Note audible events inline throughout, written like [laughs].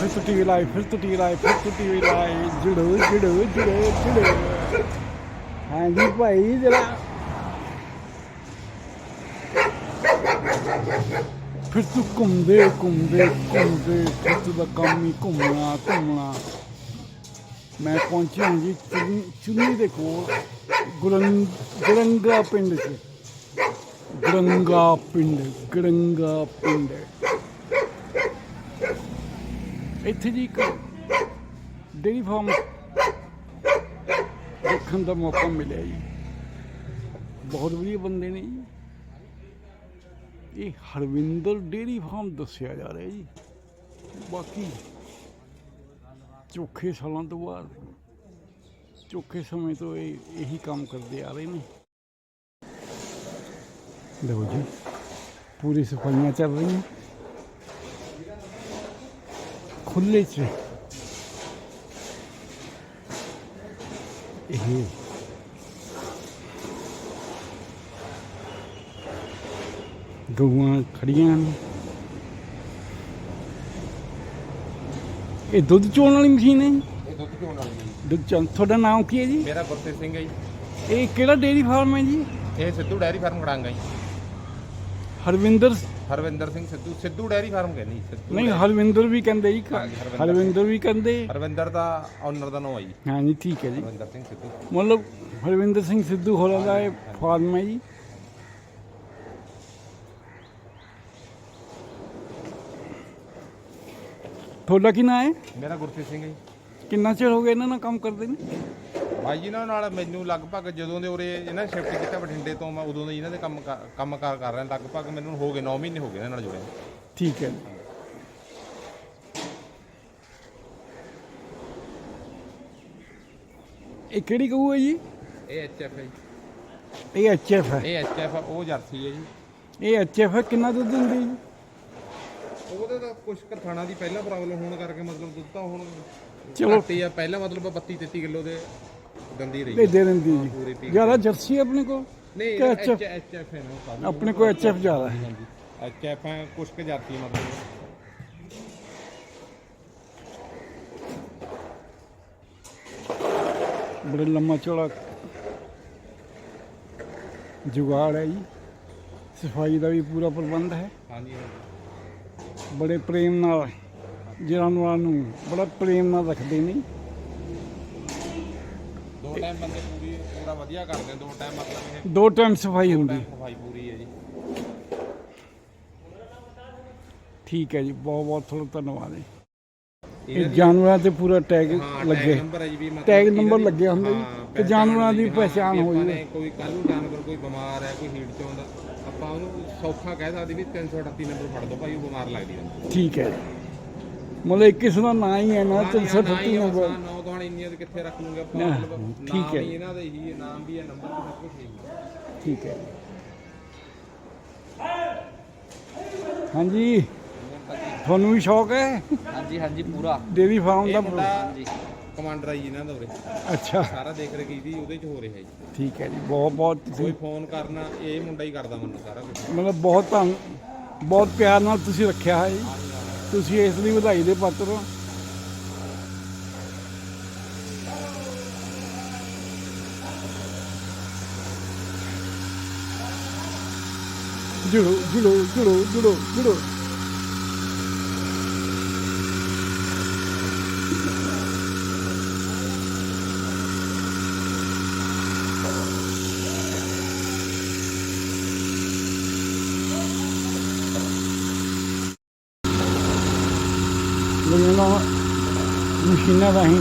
ਫਿਰ ਤੋਂ ਟੀਵੀ ਲਾਈ, ਫਿਰ ਤੋਂ ਟੀਵੀ ਲਾਈ, ਫਿਰ ਤੋਂ ਟੀਵੀ ਲਾਈ। ਜੁੜੋ ਜੁੜੋ ਜੁੜੋ ਜੁੜੋ। ਹਾਂਜੀ ਭਾਈ, ਜਰਾ। ਫਿਰ ਤੂੰ ਘੁੰਮਦੇ ਘੁੰਮਦੇ ਘੁੰਮਦੇ, ਫਿਰ ਤੂੰ ਦਾ ਕੰਮ ਹੀ ਘੁੰਮਣਾ ਘੁੰਮਣਾ। ਮੈਂ ਪਹੁੰਚਿਆ ਜੀ ਚੁੰਨੀ ਦੇ ਕੋਲ, ਗੁਰੰਗ, ਗੁਰੰਗਾ ਪਿੰਡ 'ਚ। ਗੜੰਗਾ ਪਿੰਡ ਗੜੰਗਾ ਪਿੰਡ। ਇੱਥੇ ਜੀ ਇੱਕ ਡੇਰੀ ਫਾਰਮ ਦੇਖਣ ਦਾ ਮੌਕਾ ਮਿਲਿਆ ਜੀ। ਬਹੁਤ ਵਧੀਆ ਬੰਦੇ ਨੇ ਜੀ। ਇਹ ਹਰਵਿੰਦਰ ਡੇਰੀ ਫਾਰਮ ਦੱਸਿਆ ਜਾ ਰਿਹਾ ਜੀ। ਬਾਕੀ ਚੌਖੇ ਸਾਲਾਂ ਤੋਂ ਬਾਅਦ ਚੌਖੇ ਸਮੇਂ ਤੋਂ ਇਹ ਇਹੀ ਕੰਮ ਕਰਦੇ ਆ ਰਹੇ ਨੇ। ਲਓ ਜੀ, ਪੂਰੀ ਸਫਾਈਆਂ ਚੱਲ ਰਹੀਆਂ। ਖੁੱਲੇ ਚ। ਇਹ ਗਊਆਂ ਖੜੀਆਂ ਨੇ ਇਹ ਦੁੱਧ ਚੋਣ ਵਾਲੀ ਮਸ਼ੀਨ ਹੈ ਜੀ? ਇਹ ਦੁੱਧ ਚੋਣ ਵਾਲੀ ਹੈ ਦੁੱਧ ਚੋਣ ਤੁਹਾਡਾ ਨਾਮ ਕੀ ਹੈ ਜੀ? ਮੇਰਾ ਗੁਰਤੇਜ ਸਿੰਘ ਹੈ ਜੀ। ਇਹ ਕਿਹੜਾ ਡੇਅਰੀ ਫਾਰਮ ਹੈ ਜੀ? ਇਹ ਸਿੱਧੂ ਡੈਰੀ ਫਾਰਮ ਖੜਾਂਗਾ ਜੀ। ਹਰਵਿੰਦਰ ਹਰਵਿੰਦਰ ਸਿੰਘ ਸਿੱਧੂ ਸਿੱਧੂ ਡੈਰੀ ਫਾਰਮ ਕਹਿੰਦੇ ਸਿੱਧੂ ਨਹੀਂ ਹਰਵਿੰਦਰ ਵੀ ਕਹਿੰਦੇ ਜੀ ਹਰਵਿੰਦਰ ਹਰਵਿੰਦਰ ਵੀ ਕਹਿੰਦੇ। ਹਰਵਿੰਦਰ ਦਾ ਓਨਰ ਦਾ ਨਾਮ ਹੈ ਜੀ। ਹਾਂਜੀ ਠੀਕ ਹੈ ਜੀ। ਹਰਵਿੰਦਰ ਸਿੰਘ ਸਿੱਧੂ। ਮਤਲਬ ਹਰਵਿੰਦਰ ਸਿੰਘ ਸਿੱਧੂ ਹੋਰਾਂ ਦਾ ਇਹ ਫਾਰਮ ਹੈ ਜੀ। ਤੁਹਾਡਾ ਕੀ ਨਾਂ ਹੈ? ਮੇਰਾ ਗੁਰਤੇਜ ਸਿੰਘ ਹੈ ਜੀ। ਕਿੰਨਾ ਚਿਰ ਹੋ ਗਿਆ ਇਹਨਾਂ ਨਾਲ ਕੰਮ ਕਰਦੇ ਨੇ? ਭਾਈ ਜੀ ਇਹਨਾਂ ਨਾਲ ਮੈਨੂੰ ਲਗਭਗ ਜਦੋਂ ਦੇ ਉਰੇ ਇਹਨਾਂ ਸ਼ਿਫਟ ਕੀਤਾ ਬਠਿੰਡੇ ਤੋਂ ਮੈਂ ਉਦੋਂ ਦੇ ਇਹਨਾਂ ਦੇ ਕੰਮ ਕਾਰ- ਕਾਰ ਰਿਹਾ ਲਗਭਗ ਮੈਨੂੰ ਹੋ ਗਏ 9 ਮਹੀਨੇ ਹੋ ਗਏ ਇਹਨਾਂ ਨਾਲ ਜੁੜਿਆ ਠੀਕ ਹੈ। ਇਹ ਕਿਹੜੀ ਕਹੂ ਹੈ ਜੀ? ਇਹ ਐਚਐਫ ਹੈ ਜੀ। ਇਹ ਐਚਐਫ ਹੈ। ਇਹ ਐਚਐਫ ਉਹ ਜਰਸੀ ਹੈ ਜੀ। ਇਹ ਐਚਐਫ ਹੈ ਕਿੰਨਾ ਦੁੱਧ ਦਿੰਦੀ ਜੀ? ਉਹਦੇ ਤਾਂ ਕੁਝ ਕਰਥਾਣਾ ਦੀ ਪਹਿਲਾਂ ਪ੍ਰੋਬਲਮ ਹੋਣ ਕਰਕੇ ਮਤਲਬ ਦੁੱਧ ਤਾਂ ਹੁਣ ਚਲੋ। ਘੱਟ ਹੀ ਆ। ਪਹਿਲਾਂ ਮਤਲਬ 32 33 ਕਿਲੋ ਦੇ ਦੰਦੀ ਰਹੀ। ਇਹ ਦੇ ਦਿੰਦੀ ਪੂਰੀ ਜੀ ਜ਼ਿਆਦਾ ਜਰਸੀ ਹੈ ਆਪਣੇ ਕੋਲ? ਨਹੀਂ ਕਿ HF? ਐਚਐਫ ਹੈ ਨਾ ਕਾਫੀ ਆਪਣੇ ਕੋਲ ਐਚਐਫ ਜ਼ਿਆਦਾ ਹੈ। ਹਾਂਜੀ ਐਚਐਫ ਹੈ ਕੁਝ ਕੁ ਜਾਤੀ ਮਤਲਬ। ਬੜਾ ਲੰਮਾ ਚੌੜਾ ਜੁਗਾੜ ਹੈ ਜੀ। ਸਫ਼ਾਈ ਦਾ ਵੀ ਪੂਰਾ ਪ੍ਰਬੰਧ ਹੈ। ਹਾਂਜੀ ਹਾਂਜੀ। ਬੜੇ ਪ੍ਰੇਮ ਨਾਲ ਜਾਨਵਰਾਂ ਨੂੰ ਬੜਾ ਪ੍ਰੇਮ ਨਾਲ ਰੱਖਦੇ ਨੇ। ਦੋ ਟਾਈਮ ਬੰਦੇ ਪੂਰੀ ਪੂਰਾ ਵਧੀਆ ਕਰਦੇ ਆ, ਦੋ ਟਾਈਮ ਮਤਲਬ ਇਹ ਦੋ ਟਾਈਮ ਸਫ਼ਾਈ ਹੁੰਦੀ। ਸਫ਼ਾਈ ਪੂਰੀ ਹੈ ਜੀ। ਠੀਕ ਹੈ ਜੀ ਬਹੁਤ ਬਹੁਤ ਤੁਹਾਡਾ ਧੰਨਵਾਦ ਜੀ ਇਹ ਜਾਨਵਰਾਂ ਤੇ ਪੂਰਾ ਟੈਗ ਹਾਂ ਲੱਗੇ। ਟੈਗ ਨੰਬਰ ਹੈ ਜੀ ਵੀ ਮਤਲਬ ਟੈਗ ਨੰਬਰ ਲੱਗਿਆ ਹੁੰਦਾ ਜੀ, ਕਿ ਜਾਨਵਰਾਂ ਦੀ ਵੀ ਹੋ ਜਾਵੇ। ਨੇ ਕੋਈ ਕੱਲ ਨੂੰ ਜਾਨਵਰ ਕੋਈ ਬਿਮਾਰ ਹੈ ਕੋਈ ਹੀਟ ਚ ਆਉਂਦਾ ਆਪਾਂ ਉਹਨੂੰ ਸੌਖਾ ਕਹਿ ਸਕਦੇ ਵੀ 338 ਨੰਬਰ ਫੜ ਦੋ ਭਾਈ ਉਹ ਬਿਮਾਰ ਲੱਗਦੀ ਹੈ ਠੀਕ ਹੈ। ਮਤਲਬ ਇੱਕ ਕਿਸਮ ਦਾ ਨਾਂ ਹੀ ਹੈ ਨਾ 338 ਨੰਬਰ। ਨੌ ਗਾਣ ਇੰਨੀਆਂ ਤੇ ਕਿੱਥੇ ਰੱਖ ਲੂਗੇ ਆਪਾਂ ਮਤਲਬ ਠੀਕ ਨਾਮ ਹੈ। ਇਹਨਾਂ ਦੇ ਹੀ ਨਾਮ ਵੀ ਹੈ ਨੰਬਰ ਵੀ ਸਭ ਕੁਝ ਠੀਕ ਹੈ। ਹਾਂਜੀ। ਤੁਹਾਨੂੰ ਵੀ ਸ਼ੌਕ ਹੈ? ਹਾਂਜੀ ਹਾਂਜੀ ਪੂਰਾ। ਡੇਰੀ ਫਾਰਮ ਦਾ ਹਾਂਜੀ। ਕਮਾਂਡਰ ਆ ਜੀ ਇਹਨਾਂ ਦਾ ਉਰੇ। ਅੱਛਾ। ਸਾਰਾ ਦੇਖ ਰਹੇ ਕੀ ਵੀ ਉਹਦੇ ਚ ਹੋ ਰਿਹਾ ਜੀ। ਠੀਕ ਹੈ ਜੀ ਬਹੁਤ ਬਹੁਤ ਕੋਈ ਤੁਸੀਂ ਫੋਨ ਕਰਨਾ ਇਹ ਮੁੰਡਾ ਹੀ ਕਰਦਾ ਮੈਨੂੰ ਸਾਰਾ ਕੁਝ ਮਤਲਬ ਬਹੁਤ ਧੰਨ ਬਹੁਤ ਪਿਆਰ ਨਾਲ ਤੁਸੀਂ ਰੱਖਿਆ ਹੈ ਜੀ। ਤੁਸੀਂ ਇਸ ਲਈ ਵਧਾਈ ਦੇ ਪਾਤਰ ਹੋ। ਜੁੜੋ ਜੁੜੋ ਜੁੜੋ ਜੁੜੋ ਜੁੜੋ। ਇਹਨਾਂ ਮਸ਼ੀਨਾਂ ਰਾਹੀਂ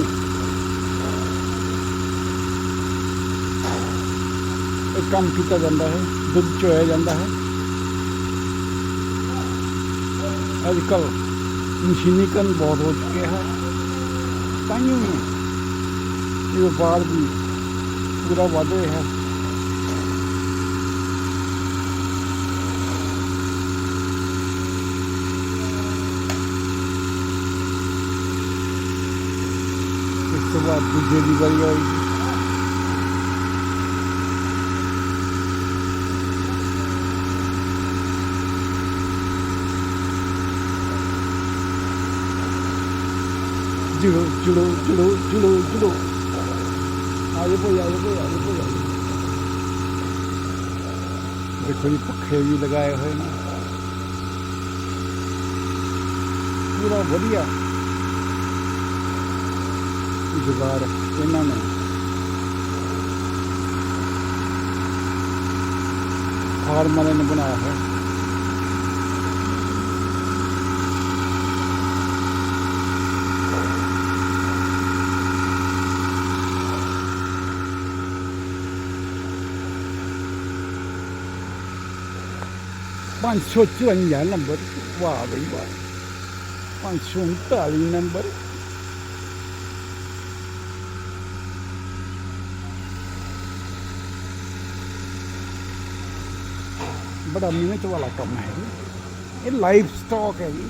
ਇਹ ਕੰਮ ਕੀਤਾ ਜਾਂਦਾ ਹੈ ਦੁੱਧ ਚੋਇਆ ਜਾਂਦਾ ਹੈ ਅੱਜ ਕੱਲ੍ਹ ਮਸ਼ੀਨੀਕਰਨ ਬਹੁਤ ਹੋ ਚੁੱਕਿਆ ਹੈ ਤਾਂਹੀਓ ਇਹ ਵਪਾਰ ਵੀ ਪੂਰਾ ਵੱਧ ਰਿਹਾ ਹੈ ਇਸ ਤੋਂ ਬਾਅਦ ਦੂਜੇ ਦੀ ਵਾਰੀ ਆਈ। ਜੁੜੋ ਜੁੜੋ ਜੁੜੋ ਜੁੜੋ ਜੁੜੋ ਆਜੋ ਭਾਈ ਆਜੋ ਭਾਈ ਆਜੋ ਭਾਈ। ਦੇਖੋ ਜੀ, ਪੱਖੇ ਵੀ ਲਗਾਏ ਹੋਏ ਨੇ। ਪੂਰਾ ਵਧੀਆ। ਜੁਗਾੜ ਇਹਨਾਂ ਨੇ। ਫਾਰਮਰ ਨੇ ਬਣਾਇਆ ਹੈ। ਪੰਜ ਸੌ ਚੁਰੰਜਾ ਨੰਬਰ ਵਾਹ ਬਈ ਵਾਹ। ਪੰਜ ਸੌ ਬੜਾ ਮਿਹਨਤ ਵਾਲਾ ਕੰਮ ਹੈ ਜੀ ਇਹ ਲਾਈਫ ਸਟਾਕ ਹੈ ਜੀ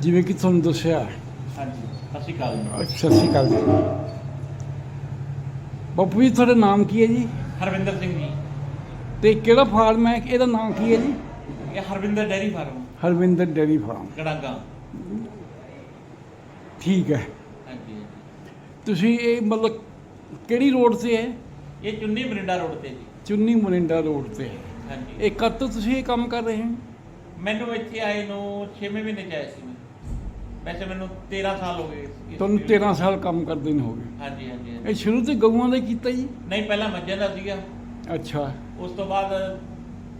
ਜਿਵੇਂ ਕਿ ਤੁਹਾਨੂੰ ਦੱਸਿਆ ਹਾਂਜੀ ਸਤਿ ਸ਼੍ਰੀ ਅਕਾਲ ਜੀ ਸਤਿ ਸ਼੍ਰੀ ਅਕਾਲ ਜੀ ਬਾਪੂ ਜੀ ਤੁਹਾਡਾ ਨਾਮ ਕੀ ਹੈ ਜੀ ਹਰਵਿੰਦਰ ਸਿੰਘ ਜੀ ਤੇ ਕਿਹੜਾ ਫਾਰਮ ਹੈ ਇਹਦਾ ਨਾਮ ਕੀ ਹੈ ਜੀ ਇਹ Harvinder dairy farm Harvinder dairy farm Garaga ਠੀਕ ਹੈ। ਹਾਂਜੀ। ਤੁਸੀਂ ਇਹ ਮਤਲਬ ਕਿਹੜੀ ਰੋਡ ਤੇ ਹੈ? ਇਹ ਚੁੰਨੀ ਮਰਿੰਡਾ ਰੋਡ ਤੇ ਜੀ। ਚੁੰਨੀ ਮੋਰਿੰਡਾ ਰੋਡ ਤੇ। ਹਾਂਜੀ। ਇਹ ਕਦ ਤੋਂ ਤੁਸੀਂ ਇਹ ਕੰਮ ਕਰ ਰਹੇ ਹੋ? ਮੈਨੂੰ ਇੱਥੇ ਆਏ ਨੂੰ 6ਵੇਂ ਮਹੀਨੇ ਚ ਆਇਆ ਸੀ ਮੈਂ। ਵੈਸੇ ਮੈਨੂੰ 13 ਸਾਲ ਹੋ ਗਏ ਇਸ ਤੁਹਾਨੂੰ field 13 ਸਾਲ ਕੰਮ ਕਰਦੇ ਨੇ ਹੋ ਗਏ। ਹਾਂਜੀ ਹਾਂਜੀ ਹਾਂਜੀ। ਇਹ ਸ਼ੁਰੂ ਤੇ ਗਊਆਂ ਦਾ ਕੀਤਾ ਜੀ? ਨਹੀਂ ਪਹਿਲਾਂ ਮੱਝਾਂ ਦਾ ਸੀਗਾ। ਅੱਛਾ। ਉਸ ਤੋਂ ਬਾਅਦ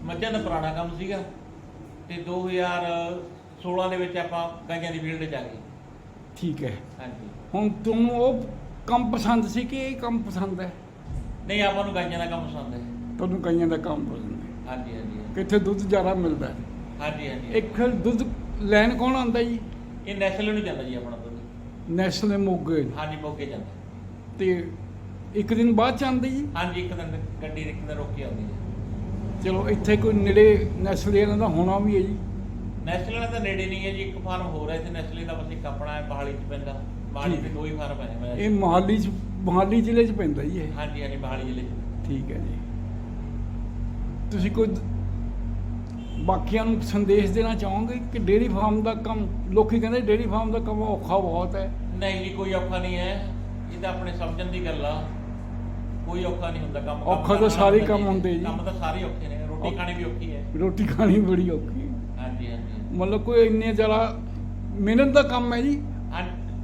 ਮੱਝਾਂ ਦਾ ਪੁਰਾਣਾ ਕੰਮ ਸੀਗਾ। ਤੇ 2016 ਦੇ ਵਿੱਚ ਆਪਾਂ ਗਾਈਆਂ ਦੀ ਫੀਲਡ 'ਚ ਆ ਗਏ। ਠੀਕ ਹੈ। ਹਾਂਜੀ। ਹੁਣ ਤੁਹਾਨੂੰ ਉਹ ਕੰਮ ਪਸੰਦ ਸੀ ਕਿ ਇਹ ਕੰਮ ਪਸੰਦ ਹੈ? ਨਹੀਂ ਆਪਾਂ ਨੂੰ ਗਾਈਆਂ ਦਾ ਕੰਮ ਪਸੰਦ ਹੈ। ਤੁਹਾਨੂੰ ਕਈਆਂ ਦਾ ਕੰਮ ਪਸੰਦ ਹੈ। ਹਾਂਜੀ ਹਾਂਜੀ। ਕਿੱਥੇ ਦੁੱਧ ਜ਼ਿਆਦਾ ਮਿਲਦਾ ਹੈ? ਹਾਂਜੀ ਹਾਂਜੀ। ਇੱਕ ਫਿਰ ਦੁੱਧ ਲੈਣ ਕੌਣ ਆਉਂਦਾ ਜੀ? ਇਹ ਨੈਸ਼ਨਲ ਨੂੰ ਜਾਂਦਾ ਜੀ ਆਪਣਾ ਦੁੱਧ। ਨੈਸ਼ਨਲ ਮੋਗੇ। ਹਾਂਜੀ ਮੋਗੇ ਜਾਂਦਾ। ਤੇ ਇੱਕ ਦਿਨ ਬਾਅਦ ਚ ਆਉਂਦੇ ਜੀ? ਹਾਂਜੀ ਇੱਕ ਦਿਨ ਗੱਡੀ ਇੱਕ ਦਿਨ ਰੋਕ ਕੇ ਆਉਂਦੀ ਹੈ। ਚਲੋ ਇੱਥੇ ਕੋਈ ਨੇੜੇ ਨੈਸ਼ਨਲ ਇਹਨਾਂ ਦਾ ਹੋਣਾ ਵੀ ਹੈ ਜੀ। ਨੈਸ਼ਨਲ ਦਾ ਨੇੜੇ ਨਹੀਂ ਹੈ ਜੀ ਇੱਕ ਫਾਰਮ ਹੋਰ ਹੈ ਇੱਥੇ ਨੈਸ਼ਨਲ ਦਾ ਬਸ ਇੱਕ ਆਪਣਾ ਹੈ ਮਹਾਲੀ ਚ ਪੈਂਦਾ। ਮਹਾਲੀ ਤੇ। ਦੋ ਹੀ ਫਾਰਮ ਹੈ ਮੇਰਾ ਇਹ ਮੋਹਾਲੀ ਚ ਮੋਹਾਲੀ ਜ਼ਿਲ੍ਹੇ ਚ ਪੈਂਦਾ ਜੀ ਇਹ। ਹਾਂਜੀ ਹਾਂਜੀ ਮਹਾਲੀ ਜ਼ਿਲ੍ਹੇ ਚ। ਠੀਕ ਹੈ ਜੀ। ਤੁਸੀਂ ਕੋਈ ਬਾਕੀਆਂ ਨੂੰ ਸੰਦੇਸ਼ ਦੇਣਾ ਚਾਹੋਗੇ ਕਿ ਡੇਅਰੀ ਫਾਰਮ ਦਾ ਕੰਮ ਲੋਕੀ ਕਹਿੰਦੇ ਡੇਅਰੀ ਫਾਰਮ ਦਾ ਕੰਮ ਔਖਾ ਬਹੁਤ ਹੈ। ਨਹੀਂ ਜੀ ਕੋਈ ਔਖਾ ਨਹੀਂ ਹੈ। ਇਹ ਤਾਂ ਆਪਣੇ ਸਮਝਣ ਦੀ ਗੱਲ ਆ। ਕੋਈ ਔਖਾ ਨਹੀਂ ਹੁੰਦਾ ਕੰਮ ਔਖਾ ਤਾਂ ਸਾਰੇ ਕੰਮ ਹੁੰਦੇ ਜੀ। ਕੰਮ ਤਾਂ ਸਾਰੇ ਔਖੇ ਨੇ। ਰੋਟੀ ਖਾਣੀ ਵੀ ਔਖੀ ਹੈ। ਰੋਟੀ ਖਾਣੀ ਬੜੀ ਔਖੀ ਹੈ। ਹਾਂਜੀ ਹਾਂਜੀ। ਮਤਲਬ ਕੋਈ ਇੰਨੇ ਜ਼ਿਆਦਾ ਮਿਹਨਤ ਦਾ ਕੰਮ ਹੈ ਜੀ?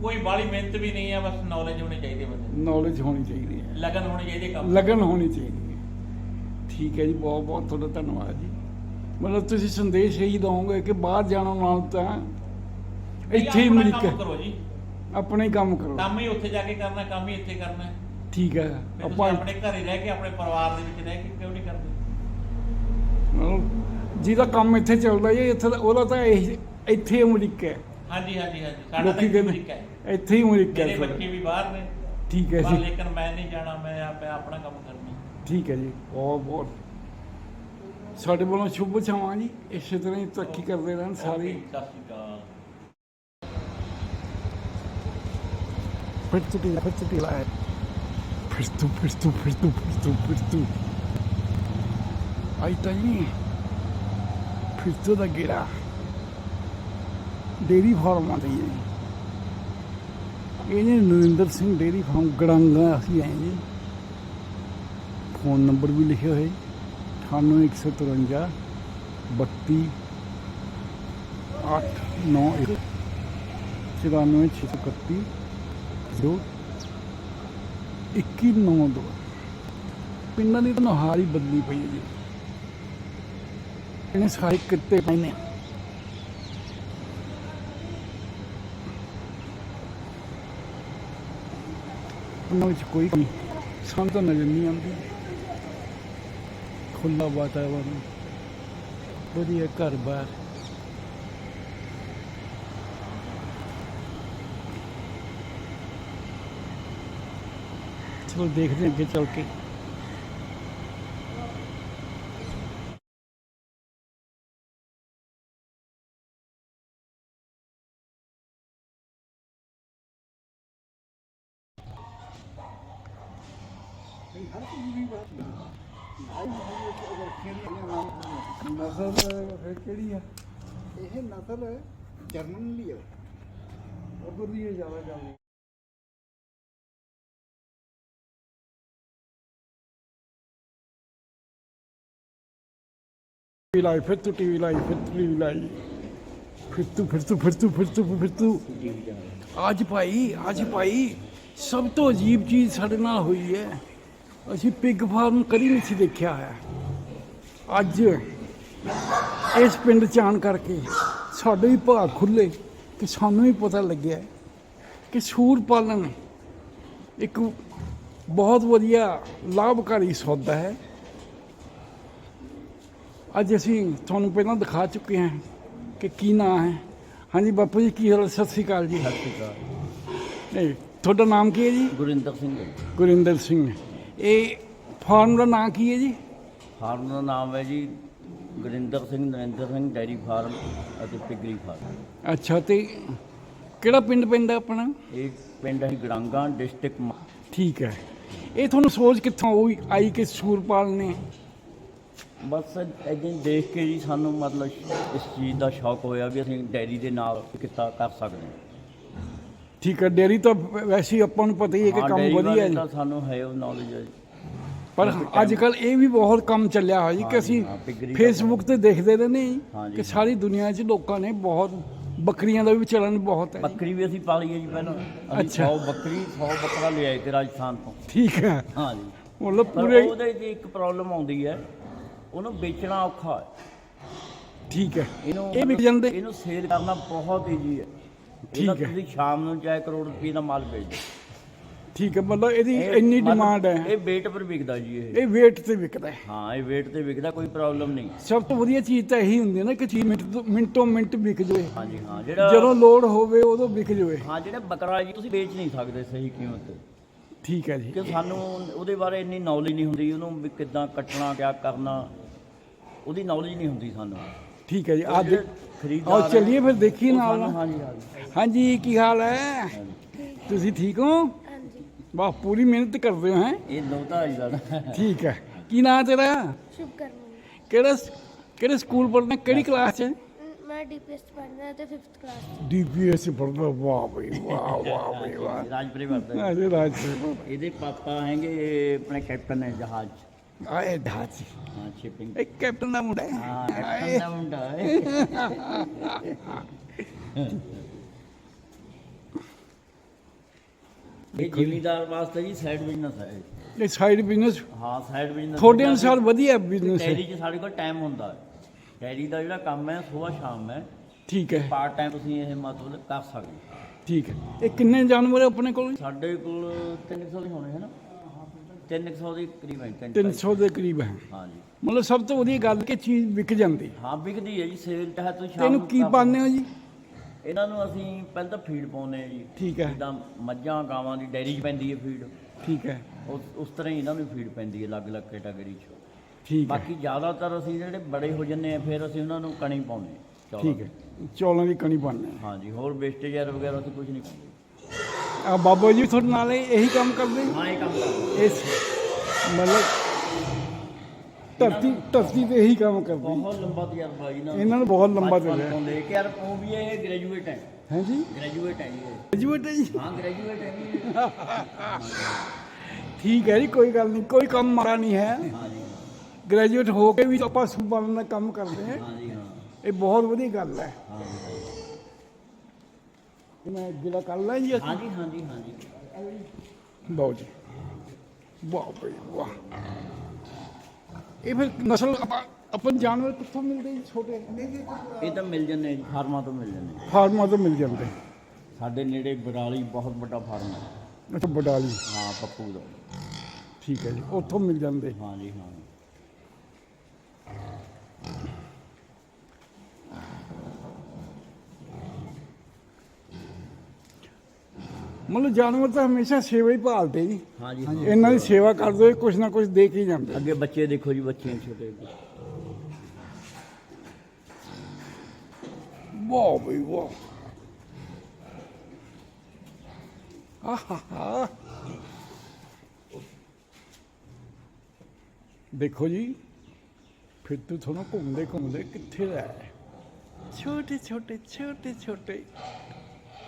ਕੋਈ ਬਾਲੀ ਮਿਹਨਤ ਵੀ ਨਹੀਂ ਹੈ ਬਸ ਨੌਲੇਜ ਹੋਣੀ ਚਾਹੀਦੀ ਹੈ ਬੰਦੇ ਨੌਲੇਜ ਹੋਣੀ ਚਾਹੀਦੀ ਹੈ। ਨੂੰ ਲਗਨ ਹੋਣੀ ਚਾਹੀਦੀ ਹੈ ਕੰਮ ਲਗਨ ਹੋਣੀ ਚਾਹੀਦੀ ਹੈ। ਠੀਕ ਹੈ ਜੀ ਬਹੁਤ ਬਹੁਤ ਤੁਹਾਡਾ ਧੰਨਵਾਦ ਜੀ। ਮਤਲਬ ਤੁਸੀਂ ਸੰਦੇਸ਼ ਇਹੀ ਦਵੋਗੇ ਕਿ ਬਾਹਰ ਜਾਣ ਨਾਲ ਤਾਂ ਨਹੀਂ, ਇੱਥੇ ਹੀ ਆਪਣਾ ਅਮਰੀਕਾ ਕੰਮ ਕਰੋ ਜੀ। ਆਪਣੇ ਹੀ ਕੰਮ ਕਰੋ। ਕੰਮ ਹੀ ਉੱਥੇ ਜਾ ਕੇ ਕਰਨਾ ਕੰਮ ਹੀ ਇੱਥੇ ਕਰਨਾ ਹੈ। ਠੀਕ ਹੈ ਤੁਸੀਂ ਆਪਾਂ ਆਪਣੇ ਘਰੇ ਰਹਿ ਕੇ ਆਪਣੇ ਪਰਿਵਾਰ ਦੇ ਵਿੱਚ ਰਹਿ ਕੇ ਕਿਉਂ ਨਹੀਂ ਕਰਦੇ? ਮਤਲਬ ਜਿਹਦਾ ਕੰਮ ਇੱਥੇ ਚੱਲਦਾ ਜੀ ਇੱਥੇ ਦਾ- ਉਹਦਾ ਤਾਂ ਇਹ- ਇੱਥੇ ਹੀ ਅਮਰੀਕਾ ਹੈ। ਹਾਂਜੀ ਹਾਂਜੀ ਹਾਂਜੀ। ਸਾਡਾ ਤਾਂ ਲੋਕੀ ਕਹਿੰਦੇ ਹੈ। ਇੱਥੇ ਹੀ ਅਮਰੀਕਾ ਮੇਰੇ ਹੈ ਬੱਚੇ ਤੁਹਾਡਾ। ਵੀ ਬਾਹਰ ਨੇ। ਠੀਕ ਹੈ ਪਰ ਜੀ। ਲੇਕਿਨ ਮੈਂ ਨਹੀਂ ਜਾਣਾ ਮੈਂ ਆਪੇ ਆਪਣਾ ਕੰਮ ਕਰਨਾ। ਠੀਕ ਹੈ ਜੀ। ਬਹੁਤ ਬਹੁਤ। ਸਾਡੇ ਵੱਲੋਂ ਸ਼ੁਭ ਚਾਹਾਂ ਜੀ। ਇਸੇ ਤਰ੍ਹਾਂ ਹੀ ਤਰੱਕੀ ਕਰਦੇ ਰਹਿਣ ਸਾਰੇ। ਓਕੇ, ਸਤਿ ਸ਼੍ਰੀ ਅਕਾਲ। ਫਿਰ ਤੋਂ ਢੀਲਾ ਫਿਰ ਤੋਂ ਢੀਲਾ ਹੈ ਫਿਰ ਤੋਂ ਫਿਰ ਤੋਂ ਫਿਰ ਤੋਂ ਫਿਰ ਤੋਂ ਫਿਰ ਤੋਂ। ਆਈ ਤਾਂ ਨਹੀਂ ਫਿਰ ਦਾ ਗੇੜਾ? ਡੇਰੀ ਫਾਰਮ ਆ ਰਹੀ ਹੈ ਇਹ ਨਰਿੰਦਰ ਸਿੰਘ ਡੇਰੀ ਫਾਰਮ, ਗੜਾਂਗਾ ਅਸੀਂ ਆਏ ਜੀ। ਫੋਨ ਨੰਬਰ ਵੀ ਲਿਖਿਆ ਹੋਇਆ 98153 32 891 94631 ਦੋ। 2192 ਪਿੰਡਾਂ ਦੀ ਤਾਂ ਨੁਹਾਰ ਹੀ ਬਦਲੀ ਪਈ ਹੈ ਜੀ। ਇਹਨੇ ਸਾਰੇ ਕਿੱਤੇ ਪਏ ਨੇ ਉਹਨਾਂ ਵਿੱਚ ਕੋਈ ਕਮੀ ਸਾਨੂੰ ਤਾਂ ਨਜ਼ਰ ਨਹੀਂ ਆਉਂਦੀ ਖੁੱਲਾ ਵਾਤਾਵਰਨ ਵਧੀਆ ਘਰ-ਬਾਰ ਚਲੋ ਦੇਖਦੇ ਅੱਗੇ ਚੱਲ ਕੇ ਨਸਲ ਫਿਰ ਕਿਹੜੀ ਆ ਇਹ ਨਸਲ ਜਰਮਨ ਦੀ ਹੈ ਉਧਰ ਦੀ ਜ਼ਿਆਦਾ ਜਾਂਦੀ ਟੀਵੀ ਲਾਈ ਫਿਰ ਤੂੰ ਟੀਵੀ ਲਾਈ ਫਿਰ ਤੂੰ ਟੀਵੀ ਲਾਈ ਫਿਰ ਤੂੰ ਫਿਰ ਤੂੰ ਫਿਰ ਤੂੰ ਫਿਰ ਤੂੰ ਫਿਰ ਤੂੰ ਅੱਜ ਭਾਈ ਅੱਜ ਭਾਈ ਸਭ ਤੋਂ ਅਜੀਬ ਚੀਜ਼ ਸਾਡੇ ਨਾਲ ਹੋਈ ਹੈ ਅਸੀਂ ਪਿਗ ਫਾਰਮ ਕਦੀ ਨਹੀਂ ਸੀ ਦੇਖਿਆ ਹੈ ਅੱਜ ਇਸ ਪਿੰਡ ਚ ਆਉਣ ਕਰਕੇ ਸਾਡੇ ਵੀ ਭਾਗ ਖੁੱਲੇ ਕਿ ਸਾਨੂੰ ਵੀ ਪਤਾ ਲੱਗਿਆ ਕਿ ਸੂਰ ਪਾਲਣ ਇੱਕ ਬਹੁਤ ਵਧੀਆ ਲਾਭਕਾਰੀ ਸੌਦਾ ਹੈ। ਅੱਜ ਅਸੀਂ ਤੁਹਾਨੂੰ ਪਹਿਲਾਂ ਦਿਖਾ ਚੁੱਕੇ ਹਾਂ ਕਿ ਕੀ ਨਾਂ ਹੈ। ਹਾਂਜੀ ਬਾਪੂ ਜੀ ਕੀ ਹਾਲ ਸਤਿ ਸ੍ਰੀ ਅਕਾਲ ਜੀ। ਸਤਿ ਸ਼੍ਰੀ ਅਕਾਲ। ਨਹੀਂ ਤੁਹਾਡਾ ਨਾਮ ਕੀ ਹੈ ਜੀ? ਗੁਰਿੰਦਰ ਸਿੰਘ ਗੁਰਿੰਦਰ ਸਿੰਘ। ਇਹ ਫਾਰਮ ਦਾ ਨਾਂ ਕੀ ਹੈ ਜੀ? ਫਾਰਮ ਦਾ ਨਾਮ ਹੈ ਜੀ ਗੁਰਿੰਦਰ ਸਿੰਘ ਨਰਿੰਦਰ ਸਿੰਘ ਡੈਰੀ ਫਾਰਮ ਅਤੇ ਪਿਗਰੀ ਫਾਰਮ। ਅੱਛਾ ਤੇ ਕਿਹੜਾ ਪਿੰਡ ਪੈਂਦਾ ਆਪਣਾ? ਇਹ ਪਿੰਡ ਹੈ ਗੜਾਂਗਾ ਡਿਸਟ੍ਰਿਕਟ ਠੀਕ ਹੈ। ਇਹ ਤੁਹਾਨੂੰ ਸੋਚ ਕਿੱਥੋਂ ਹੋਈ ਆਈ ਕਿ ਸੂਰ ਪਾਲਣੇ ਬਸ ਇਦਾਂ ਦੇਖ ਕੇ ਜੀ ਸਾਨੂੰ ਮਤਲਬ ਇਸ ਚੀਜ਼ ਦਾ ਸ਼ੌਕ ਹੋਇਆ ਵੀ ਅਸੀਂ ਡੈਰੀ ਦੇ ਨਾਲ ਕਿੱਤਾ ਕਰ ਸਕਦੇ ਹਾਂ। ਠੀਕ ਹੈ ਡੇਰੀ ਤਾਂ ਵੈਸੇ ਹੀ ਆਪਾਂ ਨੂੰ ਪਤਾ ਹੀ ਹੈ ਕਿ ਹਾਂ, ਕੰਮ ਵਧੀਆ ਹੈ। ਤਾਂ ਸਾਨੂੰ ਹੈ ਉਹ ਨੌਲੇਜ ਹੈ। ਪਰ ਅੱਜ ਕੱਲ ਇਹ ਵੀ ਬਹੁਤ ਕੰਮ ਚੱਲਿਆ ਹੋਇਆ ਜੀ ਕਿ ਅਸੀਂ ਹਾਂ, ਪਿਗਰੀ ਦਾ ਫੇਸਬੁੱਕ ਤੇ ਦੇਖਦੇ ਰਹਿੰਦੇ ਹਾਂ ਹਾਂ ਜੀ ਜੀ, ਕਿ। ਸਾਰੀ ਦੁਨੀਆ 'ਚ ਲੋਕਾਂ ਨੇ ਬਹੁਤ ਬੱਕਰੀਆਂ ਦਾ ਵੀ ਚਲਨ ਬਹੁਤ ਹੈ। ਬੱਕਰੀ ਵੀ ਅਸੀਂ ਪਾਲੀ ਹੈ ਜੀ ਪਹਿਲਾਂ ਅਸੀਂ ਅੱਛਾ। 100 ਬੱਕਰੀ 100 ਬੱਕਰਾ ਲਿਆਏ ਤੇ ਰਾਜਸਥਾਨ ਤੋਂ ਠੀਕ ਹੈ ਹਾਂ ਜੀ ਮਤਲਬ ਪਰ ਪੂਰੇ ਉਹਦੇ 'ਚ ਇੱਕ ਪ੍ਰੋਬਲਮ ਆਉਂਦੀ ਹੈ ਉਹਨੂੰ ਵੇਚਣਾ ਔਖਾ ਹੈ ਠੀਕ ਹੈ ਇਹਨੂੰ ਇਹ ਵਿਕ ਮਤਲਬ ਜਾਂਦੇ ਇਹਨੂੰ ਸੇਲ ਕਰਨਾ ਬਹੁਤ ਈਜ਼ੀ ਹੈ ਠੀਕ ਹੈ। ਤੁਸੀਂ ਸ਼ਾਮ ਨੂੰ ਚਾਹੇ ਕਰੋੜ ਰੁਪਏ ਦਾ ਮਾਲ ਵੇਚ ਦਿਓ। ਠੀਕ ਹੈ ਮਤਲਬ ਇਹਦੀ ਇਹ ਇੰਨੀ ਮਤਲਬ ਡਿਮਾਂਡ ਹੈ। ਇਹ weight ਪਰ ਵਿਕਦਾ ਜੀ ਇਹ। ਇਹ weight ਤੇ ਵਿਕਦਾ ਹੈ। ਹਾਂ ਇਹ weight ਤੇ ਵਿਕਦਾ ਕੋਈ ਪ੍ਰੋਬਲਮ ਨਹੀਂ। ਸਭ ਤੋਂ ਵਧੀਆ ਚੀਜ਼ ਤਾਂ ਇਹੀ ਹੁੰਦੀ ਹੈ ਨਾ ਕਿ ਚੀਜ਼ ਮਿੰਟ ਤੋਂ ਮਿੰਟੋ ਮਿੰਟ ਵਿਕ ਜਾਵੇ। ਹਾਂਜੀ ਹਾਂ ਜਿਹੜਾ ਜਦੋਂ ਲੋੜ ਹੋਵੇ ਉਦੋਂ ਵਿਕ ਜਾਵੇ। ਹਾਂ ਜਿਹੜਾ ਬੱਕਰਾ ਜੀ ਤੁਸੀਂ ਵੇਚ ਨਹੀਂ ਸਕਦੇ ਸਹੀ ਕੀਮਤ। ਤੇ ਠੀਕ ਹੈ ਜੀ। ਕਿ ਸਾਨੂੰ ਉਹਦੇ ਬਾਰੇ ਇੰਨੀ ਨੌਲੇਜ ਨਹੀਂ ਹੁੰਦੀ ਉਹਨੂੰ ਵੀ ਕਿੱਦਾਂ ਕੱਟਣਾ ਕਿਆ ਕਰਨਾ। ਉਹਦੀ ਨੌਲੇਜ ਨਹੀਂ ਹੁੰਦੀ ਸਾਨੂੰ। ਠੀਕ ਹੈ ਜੀ ਅੱਜ ਜਿਹੜੇ ਖਰੀਦਦਾਰ ਆਓ ਚੱਲੀਏ ਫਿਰ ਉਹ ਨਾਲ। ਨਾਲ। ਹਾਂਜੀ ਹਾਂਜੀ। ਹਾਂਜੀ ਕੀ ਹਾਲ ਹੈ? ਤੁਸੀਂ ਠੀਕ ਹੋ? ਹਾਂਜੀ। ਵਾਹ ਪੂਰੀ ਮਿਹਨਤ ਕਰਦੇ ਹੋ ਹੈ? ਇਹ ਨੌਤਾ ਜੀ ਦਾ। ਠੀਕ ਹੈ। ਕੀ ਨਾਂ ਤੇਰਾ? ਸ਼ੁਭ ਕਰਮ ਕਿਹੜਾ ਸ- ਕਿਹੜੇ ਸਕੂਲ ਪੜ੍ਹਨਾ ਕਿਹੜੀ ਕਲਾਸ 'ਚ? ਮੈਂ ਡੀਪੀਐਸ ਪੜ੍ਹਨਾ ਤੇ 5th ਕਲਾਸ ਡੀਪੀਐਸ ਪੜ੍ਹਦਾ ਵਾਹ ਬਈ ਵਾਹ ਵਾਹ ਬਈ ਵਾਹ। ਰਾਜਪੁਰੇ ਵਰਦਾ ਅਰੇ ਰਾਜ ਇਹਦੇ ਪਾਪਾ ਹੈਗੇ ਆਪਣੇ ਕੈਪਟਨ ਹੈ ਜਹਾਜ਼ 'ਚ। ਆਏ ਢਾਚ। ਹਾਂ ਸ਼ਿਪਿੰਗ ਇੱਕ ਕੈਪਟਨ ਦਾ ਮੁੰਡਾ ਹੈ। ਹਾਂ ਕੈਪਟਨ ਦਾ ਮੁੰਡਾ ਹੈ। ਇਹ ਜ਼ਿਮੀਦਾਰ ਵਾਸਤੇ ਜੀ ਸਾਈਡ ਬਿਜ਼ਨਸ ਹੈ ਇਹ। ਸਾਈਡ ਬਿਜ਼ਨਸ ਹਾਂ ਸਾਈਡ ਬਿਜ਼ਨਸ ਤੁਹਾਡੇ ਅਨੁਸਾਰ ਵਧੀਆ ਬਿਜ਼ਨਸ ਡੈਰੀ ਹੈ। 'ਚ ਸਾਡੇ ਕੋਲ ਟਾਈਮ ਹੁੰਦਾ ਹੈ। ਡੈਰੀ ਦਾ ਜਿਹੜਾ ਕੰਮ ਹੈ ਸਵੇਰ ਸ਼ਾਮ ਹੈ। ਠੀਕ ਹੈ। ਪਾਰਟ ਟਾਈਮ ਤੁਸੀਂ ਇਹ ਮਤਲਬ ਕਰ ਸਕਦੇ। ਠੀਕ ਹੈ। ਇਹ ਕਿੰਨੇ ਜਾਨਵਰ ਆਪਣੇ ਕੋਲ? ਸਾਡੇ ਕੋਲ 300 ਦੇ ਹੋਣੇ ਹੈ ਨਾ। 300 ਦੇ ਕਰੀਬ ਹੈ 300 ਦੇ ਕਰੀਬ। ਹੈ ਹਾਂ। ਜੀ ਮਤਲਬ ਸਭ ਤੋਂ ਵਧੀਆ ਗੱਲ ਕਿ ਚੀਜ਼ ਵਿਕ ਜਾਂਦੀ। ਹਾਂ ਵਿਕਦੀ ਹੈ ਜੀ ਸੇਲ ਚਾਹੇ ਤੁਸੀਂ ਤੇ ਸ਼ਾਮ ਇਹਨੂੰ ਨੂੰ ਕੀ ਪਾਉਂਦੇ ਹੋ ਜੀ? ਇਹਨਾਂ ਨੂੰ ਅਸੀਂ ਪਹਿਲਾਂ ਤਾਂ ਫੀਡ ਪਾਉਂਦੇ ਹਾਂ ਜੀ। ਠੀਕ ਹੈ। ਜਿੱਦਾਂ ਮੱਝਾਂ ਗਾਵਾਂ ਦੀ ਡੈਰੀ 'ਚ ਪੈਂਦੀ ਹੈ ਫੀਡ। ਠੀਕ ਹੈ। ਉਸ ਤਰ੍ਹਾਂ ਹੀ ਇਹਨਾਂ ਨੂੰ ਫੀਡ ਪੈਂਦੀ ਹੈ ਅਲੱਗ-ਅਲੱਗ ਕੈਟਾਗਰੀ 'ਚ। ਠੀਕ ਹੈ। ਬਾਕੀ ਜ਼ਿਆਦਾਤਰ ਅਸੀਂ ਜਿਹੜੇ ਬੜੇ ਹੋ ਜੰਨੇ ਆ ਫਿਰ ਅਸੀਂ ਉਹਨਾਂ ਨੂੰ ਕਣੀ ਪਾਉਂਦੇ ਹਾਂ ਚੌਲਾਂ ਠੀਕ ਹੈ। ਚੌਲਾਂ ਦੀ ਕਣੀ ਪਾਉਂਦੇ ਹਾਂਜੀ ਹੋਰ ਵੇਸਟੇਜ ਵਗੈਰਾ ਅਸੀਂ ਕੁਝ ਨਹੀਂ ਪਾਉਂਦੇ ਆ ਬਾਬਾ ਜੀ ਤੁਹਾਡੇ ਨਾਲ ਇਹ- ਇਹੀ ਕੰਮ ਕਰਦੇ ਹਾਂ ਇਹ ਕੰਮ ਕਰਦੇ ਇਸ ਮਤਲਬ ਧਰਤੀ ਧਰਤੀ ਤੇ ਇਹੀ ਕੰਮ ਕਰਦੇ ਬਹੁਤ ਲੰਬਾ ਤਜਰਬਾ ਜੀ ਇਹਨਾਂ ਇਹਨਾਂ ਨੂੰ ਬਹੁਤ ਲੰਬਾ ਤੋਂ ਲੈ ਕੇ ਯਾਰ ਉਹ ਵੀ ਇਹ ਗ੍ਰੈਜੂਏਟ ਹੈ। ਹੈ ਜੀ ਗ੍ਰੈਜੂਏਟ ਹੈ ਜੀ ਇਹ। ਗ੍ਰੈਜੂਏਟ ਹੈ ਜੀ? ਹਾਂ ਗ੍ਰੈਜੂਏਟ ਹੈ ਜੀ ਇਹ। [laughs] ਠੀਕ ਹੈ ਜੀ ਕੋਈ ਗੱਲ ਨਹੀਂ ਕੋਈ ਕੰਮ ਮਾੜਾ ਨਹੀਂ ਹੈ। ਹਾਂ ਜੀ ਗ੍ਰੈਜੂਏਟ ਹੋ ਕੇ ਵੀ ਆਪਾਂ ਸੁਪਰਨ ਦਾ ਕੰਮ ਕਰਦੇ ਹਾਂ। ਹਾਂ ਜੀ ਹਾਂ। ਇਹ ਬਹੁਤ ਵਧੀਆ ਗੱਲ ਹੈ। ਹਾਂ ਮੈਂ ਜਿਹੜਾ ਕਰ ਲਾਂ ਜੀ ਹਾਂ ਜੀ ਹਾਂ ਜੀ ਹਾਂ ਜੀ ਲਓ ਜੀ। ਵਾਹ ਬਈ ਵਾਹ। ਇਹ ਫਿਰ ਨਸਲ ਆਪਾਂ ਆਪਾਂ ਨੂੰ ਜਾਨਵਰ ਕਿੱਥੋਂ ਮਿਲਦੇ ਜੀ ਛੋਟੇ? ਇਹ ਤਾਂ ਮਿਲ ਜੰਨੇ ਜੀ ਫਾਰਮਾਂ ਤੋਂ ਮਿਲ ਜੰਨੇ ਫਾਰਮਾਂ ਤੋਂ ਮਿਲ ਜਾਂਦੇ। ਸਾਡੇ ਨੇੜੇ ਬਰਾਲੀ ਬਹੁਤ ਵੱਡਾ ਫਾਰਮ ਹੈ। ਅੱਛਾ ਬਡਾਲੀ। ਹਾਂ ਪੱਪੂ ਦਾ। ਠੀਕ ਹੈ ਜੀ ਉੱਥੋਂ ਮਿਲ ਜਾਂਦੇ। ਹਾਂ ਜੀ ਹਾਂ ਮਤਲਬ ਜਾਨਵਰ ਤਾਂ ਹਮੇਸ਼ਾ ਸੇਵਾ ਹੀ ਭਾਲਦੇ ਜੀ। ਹਾਂ ਜੀ ਹਾਂ ਇਹਨਾਂ ਦੀ ਸੇਵਾ ਕਰਦੇ ਕੁਛ ਨਾ ਕੁਛ ਦੇ ਕੇ ਹੀ ਜਾਂਦੇ। ਅੱਗੇ ਬੱਚੇ ਦੇਖੋ ਜੀ ਬੱਚੇ ਛੋਟੇ ਵਾਹ ਬਈ ਵਾਹ। ਦੇਖੋ ਜੀ ਫਿਰ ਤੂੰ ਤੁਹਾਨੂੰ ਘੁੰਮਦੇ ਘੁੰਮਦੇ ਕਿੱਥੇ ਲੈ? ਛੋਟੇ ਛੋਟੇ ਛੋਟੇ ਛੋਟੇ।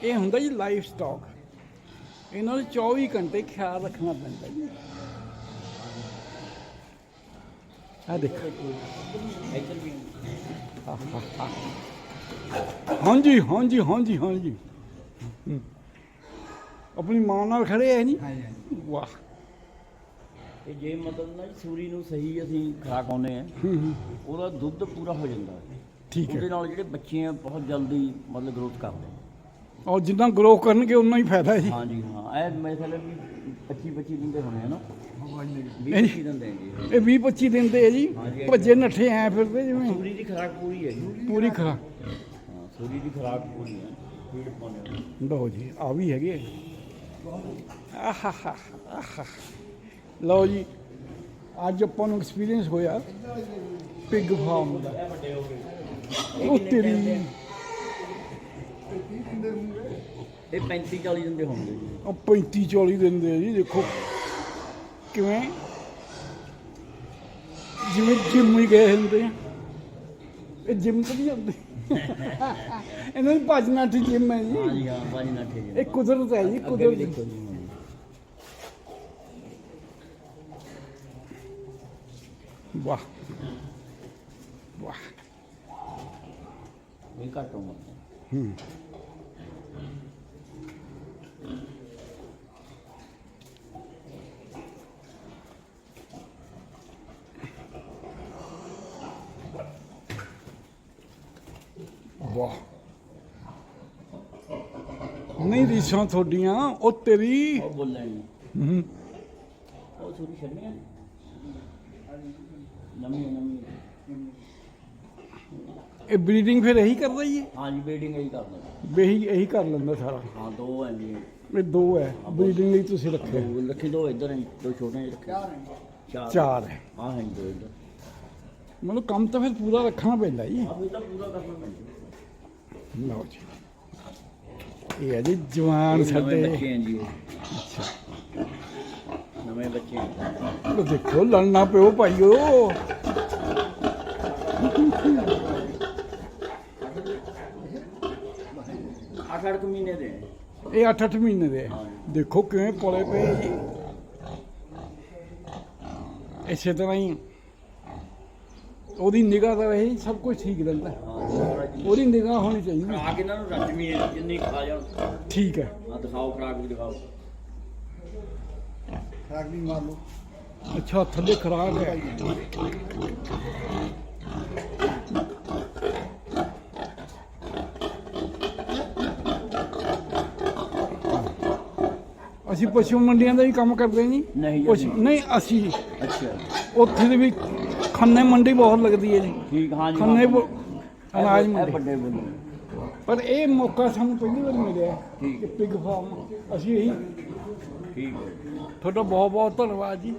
ਇਹ ਹੁੰਦਾ ਜੀ ਲਾਈਫ ਸਟਾਕ ਇਹਨਾਂ ਨੂੰ 24 ਘੰਟੇ ਖਿਆਲ ਰੱਖਣਾ ਪੈਂਦਾ ਜੀ ਆ ਦੇਖੋ ਹਾਂਜੀ ਹਾਂਜੀ ਹਾਂਜੀ ਹਾਂਜੀ। ਆਪਣੀ ਮਾਂ ਨਾਲ ਖੜੇ ਹੈ ਨਹੀਂ ਵਾਹ ਤੇ ਜੇ ਮਤਲਬ ਨਾ ਸੂਰੀ ਨੂੰ ਸਹੀ ਅਸੀਂ ਖੁਰਾਕ ਆਉਂਦੇ ਆ। ਉਹਦਾ ਦੁੱਧ ਪੂਰਾ ਹੋ ਜਾਂਦਾ ਹੈ। ਠੀਕ ਉਹਦੇ ਹੈ ਨਾਲ ਜਿਹੜੇ ਬੱਚੇ ਆ ਬਹੁਤ ਜਲਦੀ ਮਤਲਬ ਗਰੋਥ ਕਰਦੇ ਆ। ਔਰ ਜਿੰਨਾ ਗਰੋ ਕਰਨਗੇ ਉਨਾ ਹੀ ਫਾਇਦਾ ਹੈ ਜੀ। ਹਾਂਜੀ ਹਾਂ। ਇਹ ਮੇਰੇ ਖਿਆਲ ਵੀ 25 25 ਦਿਨ ਦੇ ਹੋਣੇ ਆ ਨਾ। 20 ਨਹੀਂ। 25 ਦਿਨ ਦੇ ਜੀ। ਇਹ 20 25 ਦਿਨ ਦੇ ਹੈ ਜੀ। ਭੱਜੇ ਨੱਠੇ ਐ ਫਿਰਦੇ ਜਿਵੇਂ। ਸੂਰੀ ਦੀ ਖੁਰਾਕ ਪੂਰੀ ਹੈ ਜੀ। ਪੂਰੀ ਖਰਾ ਹਾਂ ਸੂਰੀ ਦੀ ਖੁਰਾਕ ਪੂਰੀ ਹੈ। ਫੀਡ ਪਾਉਂਦੇ ਆ ਲਓ ਜੀ ਆ ਵੀ ਹੈਗੇ ਆਹਾ ਆਹਾ ਲਓ ਜੀ ਅੱਜ ਆਪਾਂ ਨੂੰ ਐਕਸਪੀਰੀਅੰਸ ਹੋਇਆ ਪਿਗ ਫਾਰਮ ਦਾ। ਇਹ ਵੱਡੇ ਹੋ ਗਏ। ਉਹ ਤੇਰੀ ਇਹ 35 40 ਦਿਨ ਦੇ ਹੋਣਗੇ ਜੀ। ਉਹ 35 40 ਦਿਨ ਦੇ ਆ ਜੀ ਦੇਖੋ। ਕਿਵੇਂ? ਜਿਵੇਂ ਜਿੰਮ ਹੀ ਗਏ ਹੁੰਦੇ ਆ। ਇਹ ਜਿੰਮ ਤੇ ਨਹੀਂ ਜਾਂਦੇ। ਇਹਨਾਂ ਦੀ ਭੱਜਣਾ ਤੇ ਜਿੰਮ ਹੈ ਜੀ। ਹਾਂਜੀ ਹਾਂ ਬਾਜੀ ਨਾ ਠੀਕ ਇਹ ਕੁਦਰਤ ਹੈ ਜੀ ਅੱਗੇ ਵੀ ਕੁਦਰਤ। ਦੇਖੋ ਜੀ। ਵਾਹ। ਵਾਹ। ਇਹ ਘੱਟ ਉਮਰ ਦੇ ਹੂੰ। ਵਾਹ। ਨਹੀਂ ਰੀਸਾਂ ਤੁਹਾਡੀਆਂ ਉਹ ਤੇਰੀ ਉਹ ਬੋਲਣ ਹੂੰ। ਉਹ ਸੂਰੀ ਛੱਡਣੀ ਹੈ, ਨਵੀਂ ਹੈ। ਇਹ ਬਰੀਡਿੰਗ ਫਿਰ ਇਹੀ ਕਰਦਾ ਜੀ? ਹਾਂਜੀ ਬੀਡਿੰਗ ਇਹੀ ਕਰਦਾ। ਬੇਹੀ ਇਹੀ ਕਰ ਲੈਂਦਾ ਸਾਰਾ। ਹਾਂ ਦੋ ਹੈ ਜੀ। ਇਹ ਦੋ ਹੈ ਬਰੀਡਿੰਗ ਲਈ ਤੁਸੀਂ ਰੱਖੇ। ਦੋ ਰੱਖੇ ਦੋ ਇੱਧਰ ਹੈ ਦੋ ਛੋਟੇ ਜਿਹੇ ਰੱਖੇ। ਚਾਰ ਚਾਰ। ਹੈ। ਹਾਂ ਹੈ ਦੋ ਇੱਧਰ। ਮਤਲਬ ਕੰਮ ਤਾਂ ਫਿਰ ਪੂਰਾ ਰੱਖਣਾ ਪੈਂਦਾ ਜੀ। ਆਹ ਇਹ ਤਾਂ ਪੂਰਾ ਕਰਨਾ ਪੈਂਦਾ। ਲਓ ਜੀ ਇਹ ਹੈ ਜੀ ਜਵਾਨ ਇਹ ਸਾਡੇ ਬੱਚੇ ਹੈ ਜੀ ਇਹ। ਨਵੇਂ ਬੱਚੇ ਲੋ ਦੇਖੋ ਲੜਨਾ ਪਿਓ ਭਾਈਓ ਅੱਠ ਅੱਠ ਮਹੀਨੇ ਦੇ ਹੈ। ਇਹ 8-8 ਮਹੀਨੇ ਦੇ ਆ। ਦੇਖੋ ਕਿਵੇਂ ਪਲੇ ਪਏ ਜੀ ਇਸੇ ਤਰ੍ਹਾਂ ਹੀ ਉਹਦੀ ਨਿਗਾਹ ਦਾ ਰਹੀ ਸਭ ਕੁਝ ਠੀਕ ਰਹਿੰਦਾ। ਉਹਦੀ ਨਿਗਾਹ ਹੋਣੀ ਚਾਹੀਦੀ। ਖੁਰਾਕ ਇਹਨਾਂ ਨੂੰ ਰੱਜਵੀਂ ਹੈ ਜਿੰਨੀ ਖਾ ਜਾਣ। ਠੀਕ ਹੈ। ਹਾਂ ਦਿਖਾਓ ਖੁਰਾਕ ਵੀ ਦਿਖਾਓ। ਖਰਾਕ ਵੀ ਮਾਰ ਲਓ। ਅੱਛਾ ਥੱਲੇ ਖਰਾਕ ਹੈ। ਅਸੀਂ ਪਸ਼ੂ ਮੰਡੀਆਂ ਦਾ ਵੀ ਕੰਮ ਕਰਦੇ ਜੀ। ਨਹੀਂ ਅਸੀਂ- ਨਹੀਂ ਅਸੀਂ ਅੱਛਾ। ਉੱਥੇ ਦੇ ਵੀ ਖੰਨੇ ਮੰਡੀ ਬਹੁਤ ਲੱਗਦੀ ਹੈ ਜੀ। ਠੀਕ ਹਾਂ ਜੀ ਖੰਨੇ। ਬ- ਅਨਾਜ ਇਹ ਮੰਡੀ। ਵੱਡੇ ਬੋਲੋ ਪਰ ਇਹ ਮੌਕਾ ਸਾਨੂੰ ਪਹਿਲੀ ਵਾਰ ਮਿਲਿਆ। ਕਿ ਪਿਗ ਫਾਰਮ ਅਸੀਂ ਇਹੀ ਠੀਕ ਹੈ। ਤੁਹਾਡਾ ਬਹੁਤ ਬਹੁਤ ਧੰਨਵਾਦ ਜੀ।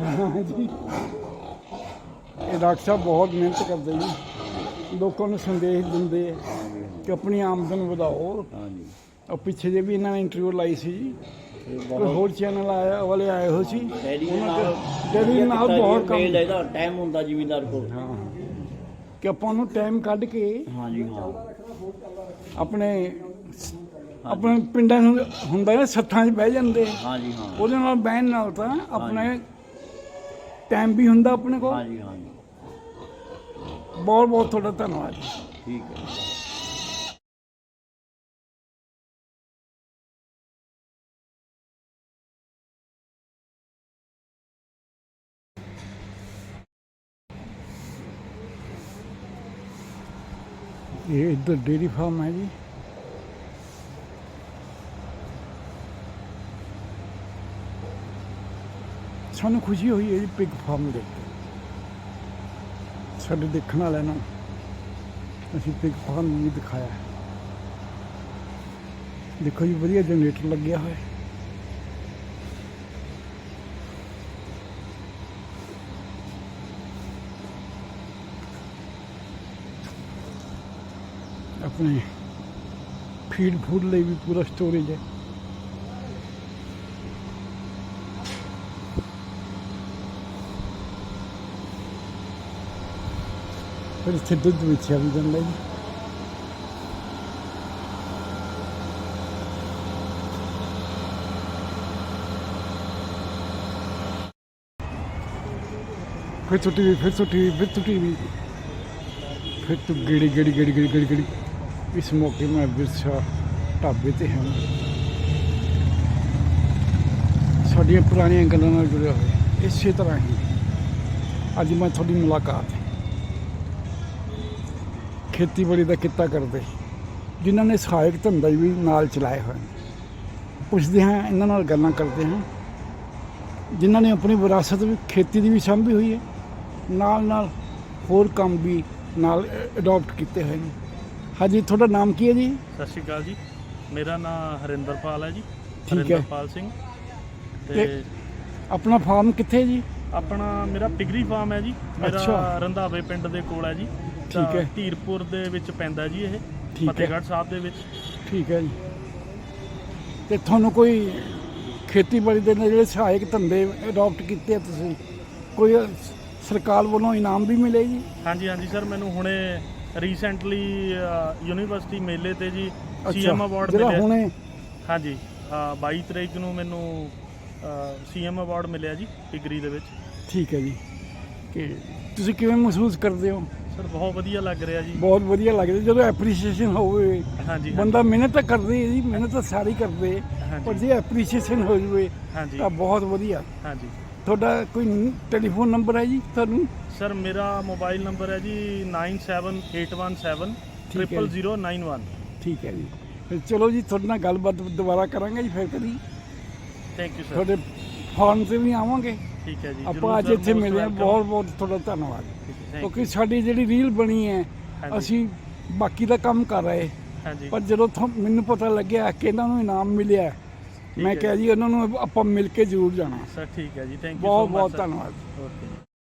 ਹਾਂਜੀ ਇਹ ਡਾਕਟਰ ਸਾਹਿਬ ਬਹੁਤ ਮਿਹਨਤ ਕਰਦੇ ਜੀ ਲੋਕਾਂ ਨੂੰ ਸੰਦੇਸ਼ ਦਿੰਦੇ ਆ ਕਿ ਆਪਣੀ ਆਮਦਨ ਵਧਾਓ। ਹਾਂਜੀ। ਉਹ ਪਿੱਛੇ ਜੇ ਵੀ ਇਹਨਾਂ ਨੇ ਇੰਟਰਵਿਊ ਲਾਈ ਸੀ ਜੀ ਕੋਈ ਹੋਰ ਚੈਨਲ ਆਇਆ ਵਾਲੇ ਆਏ ਹੋ ਸੀ? ਡੈਡੀ ਦੇ ਉਹਨਾਂ ਨਾਲ ਦੇ- ਡੈਡੀ ਦੇ ਨਾਲ ਬਹੁਤ ਕੰਮ ਮੇਲ ਇਹਦਾ ਟਾਈਮ ਹੁੰਦਾ ਜ਼ਿਮੀਂਦਾਰ ਕੋਲ। ਹਾਂ ਕਿ ਆਪਾਂ ਨੂੰ ਟਾਈਮ ਕੱਢ ਕੇ ਹਾਂਜੀ ਹਾਂ। ਆਪਣੇ ਆਪਣੇ ਪਿੰਡਾਂ ਨੂੰ ਹੁੰਦਾ ਨਾ ਸੱਥਾਂ 'ਚ ਬਹਿ ਜਾਂਦੇ। ਹਾਂਜੀ ਹਾਂ। ਉਹਦੇ ਨਾਲ ਬਹਿਣ ਨਾਲ ਤਾਂ ਆਪਣੇ ਟਾਈਮ ਵੀ ਹੁੰਦਾ ਆਪਣੇ ਕੋਲ। ਹਾਂਜੀ ਹਾਂਜੀ। ਬਹੁਤ ਬਹੁਤ ਤੁਹਾਡਾ ਧੰਨਵਾਦ ਠੀਕ ਹੈ। ਇਹ ਇੱਧਰ ਡੇਰੀ ਫਾਰਮ ਹੈ ਜੀ। ਸਾਨੂੰ ਖੁਸ਼ੀ ਹੋਈ ਹੈ ਜੀ ਪਿਗ ਫਾਰਮ ਦੇਖ ਕੇ ਸਾਡੇ ਦੇਖਣ ਵਾਲਿਆਂ ਨੂੰ ਅਸੀਂ ਪਿਗ ਫਾਰਮ ਵੀ ਦਿਖਾਇਆ ਦੇਖੋ ਜੀ, ਵਧੀਆ ਜਨਰੇਟਰ ਲੱਗਿਆ ਹੋਇਆ ਆਪਣੇ ਫੀਡ ਫੂਡ ਲਈ ਵੀ ਪੂਰਾ ਸਟੋਰੇਜ ਹੈ। ਫਿਰ ਇੱਥੇ ਦੁੱਧ ਵਿੱਚ ਆ ਵੀ ਜਾਂਦਾ ਜੀ। ਫਿਰ ਛੁੱਟੀ ਫਿਰ ਛੁੱਟੀ ਫਿਰ ਛੁੱਟੀ ਫਿਰ ਤੂੰ ਗੜੀ ਗੜੀ ਗੜੀ ਗੜੀ ਗੜੀ। ਗੇੜੀ ਇਸ ਮੌਕੇ ਮੈਂ ਵਿਰਸਾ ਢਾਬੇ ਤੇ ਹਾਂ। ਸਾਡੀਆਂ ਪੁਰਾਣੀਆਂ ਗੱਲਾਂ ਨਾਲ ਜੁੜਿਆ ਹੋਇਆ। ਇਸੇ ਤਰ੍ਹਾਂ ਹੀ ਅੱਜ ਮੈਂ ਤੁਹਾਡੀ ਮੁਲਾਕਾਤ। ਖੇਤੀਬਾੜੀ ਦਾ ਕਿੱਤਾ ਕਰਦੇ, ਜਿਨ੍ਹਾਂ ਨੇ ਸਹਾਇਕ ਧੰਦਾ ਵੀ ਨਾਲ ਚਲਾਏ ਹੋਏ ਨੇ ਪੁੱਛਦੇ ਹਾਂ, ਇਹਨਾਂ ਨਾਲ ਗੱਲਾਂ ਕਰਦੇ ਹਾਂ। ਜਿਨ੍ਹਾਂ ਨੇ ਆਪਣੀ ਵਿਰਾਸਤ ਵੀ, ਖੇਤੀ ਦੀ ਵੀ ਸਾਂਭੀ ਹੋਈ ਹੈ। ਨਾਲ ਨਾਲ ਹੋਰ ਕੰਮ ਵੀ ਨਾਲ ਅਡਾਪਟ ਕੀਤੇ ਹੋਏ ਨੇ। ਹਾਂਜੀ ਤੁਹਾਡਾ ਨਾਮ ਕੀ ਹੈ ਜੀ? ਸਤਿ ਸ਼੍ਰੀ ਅਕਾਲ ਜੀ। ਮੇਰਾ ਨਾਮ ਹਰਿੰਦਰਪਾਲ ਹੈ ਜੀ। ਠੀਕ ਹੈ। ਹਰਿੰਦਰਪਾਲ ਸਿੰਘ। ਤੇ ਤੇ- ਆਪਣਾ ਫਾਰਮ ਕਿੱਥੇ ਹੈ ਜੀ? ਆਪਣਾ ਮੇਰਾ ਪਿਗਰੀ ਫਾਰਮ ਹੈ ਜੀ। ਮੇਰਾ ਅੱਛਾ। ਰੰਧਾਵੇ ਪਿੰਡ ਦੇ ਕੋਲ ਹੈ ਜੀ। ਠੀਕ ਹੈ। ਧੀਰਪੁਰ ਦੇ ਵਿੱਚ ਪੈਂਦਾ ਜੀ ਇਹ। ਠੀਕ ਹੈ। ਫਤਿਹਗੜ੍ਹ ਸਾਹਿਬ ਦੇ ਵਿੱਚ। ਠੀਕ ਹੈ ਜੀ। ਤੇ ਤੁਹਾਨੂੰ ਕੋਈ ਖੇਤੀਬਾੜੀ ਦੇ ਨਾਲ ਜਿਹੜੇ ਸਹਾਇਕ ਧੰਦੇ ਅਡਾਪਟ ਕੀਤੇ ਆ ਤੁਸੀਂ? ਕੋਈ ਸਰਕਾਰ ਵੱਲੋਂ ਇਨਾਮ ਵੀ ਮਿਲੇ ਜੀ? ਹਾਂਜੀ ਹਾਂਜੀ ਸਰ ਮੈਨੂੰ ਹੁਣੇ ਰੀਸੈਂਟਲੀ ਯੂਨੀਵਰਸਿਟੀ ਮੇਲੇ ਤੇ ਜੀ ਸੀਐਮ ਅਵਾਰਡ ਮਿਲਿਆ ਹੁਣੇ ਹਾਂਜੀ ਅ, 22 ਤਰੀਕ ਨੂੰ ਮੈਨੂੰ ਸੀਐਮ ਅਵਾਰਡ ਮਿਲਿਆ ਜੀ ਪਿਗਰੀ ਦੇ ਵਿੱਚ। ਠੀਕ ਹੈ ਜੀ। ਕਿ ਤੁਸੀਂ ਕਿਵੇਂ ਮਹਿਸੂਸ ਕਰਦੇ ਹੋ? ਸਰ ਬਹੁਤ ਵਧੀਆ ਲੱਗ ਰਿਹਾ ਜੀ। ਬਹੁਤ ਵਧੀਆ ਲੱਗਦਾ ਜਦੋਂ ਐਪਰੀਸ਼ੀਏਸ਼ਨ ਹੋਵੇ ਹਾਂਜੀ ਬੰਦਾ ਮਿਹਨਤ ਤਾਂ ਕਰਦੇ ਹੈ ਜੀ ਮਿਹਨਤ ਤਾਂ ਸਾਰੀ ਕਰਦੇ। ਪਰ ਜੇ ਐਪਰੀਸ਼ੀਏਸ਼ਨ ਹੋ ਜਾਵੇ ਤਾਂ ਬਹੁਤ ਵਧੀਆ। ਹਾਂਜੀ। ਤੁਹਾਡਾ ਕੋਈ ਟੈਲੀਫੋਨ ਨੰਬਰ ਹੈ ਜੀ ਤੁਹਾਨੂੰ? ਸਰ ਮੇਰਾ ਮੋਬਾਈਲ ਨੰਬਰ ਹੈ ਜੀ 97817 ਠੀਕ ਹੈ ਜੀ। 0091 ਠੀਕ ਹੈ ਜੀ। ਫਿਰ ਚਲੋ ਜੀ ਤੁਹਾਡੇ ਨਾਲ ਗੱਲਬਾਤ ਦੁਬਾਰਾ ਕਰਾਂਗੇ ਜੀ ਫਿਰ ਕਦੀ। ਥੈਂਕ ਯੂ ਸਰ ਤੁਹਾਡੇ ਫਾਰਮ ਤੇ ਵੀ ਆਵਾਂਗੇ। ਠੀਕ ਹੈ ਜੀ ਆਪਾਂ ਅੱਜ ਇੱਥੇ ਮਿਲੇ ਹਾਂ। ਬਹੁਤ ਬਹੁਤ ਤੁਹਾਡਾ ਧੰਨਵਾਦ। ਕਿਉਂਕਿ ਸਾਡੀ ਜਿਹੜੀ ਰੀਲ ਬਣੀ ਹੈ ਹਾਂਜੀ। ਅਸੀਂ ਬਾਕੀ ਦਾ ਕੰਮ ਕਰ ਰਹੇ। ਹਾਂਜੀ। ਪਰ ਜਦੋਂ ਮੈਨੂੰ ਪਤਾ ਲੱਗਿਆ ਕਿ ਇਹਨਾਂ ਨੂੰ ਇਨਾਮ ਮਿਲਿਆ। ਮੈਂ ਹੈ ਕਿਹਾ ਜੀ। ਉਹਨਾਂ ਨੂੰ ਆਪਾਂ ਮਿਲ ਕੇ ਜ਼ਰੂਰ ਜਾਣਾ। ਸਰ ਠੀਕ ਹੈ ਜੀ ਥੈਂਕ ਯੂ ਬਹੁਤ ਬਹੁਤ ਧੰਨਵਾਦ। ਓਕੇ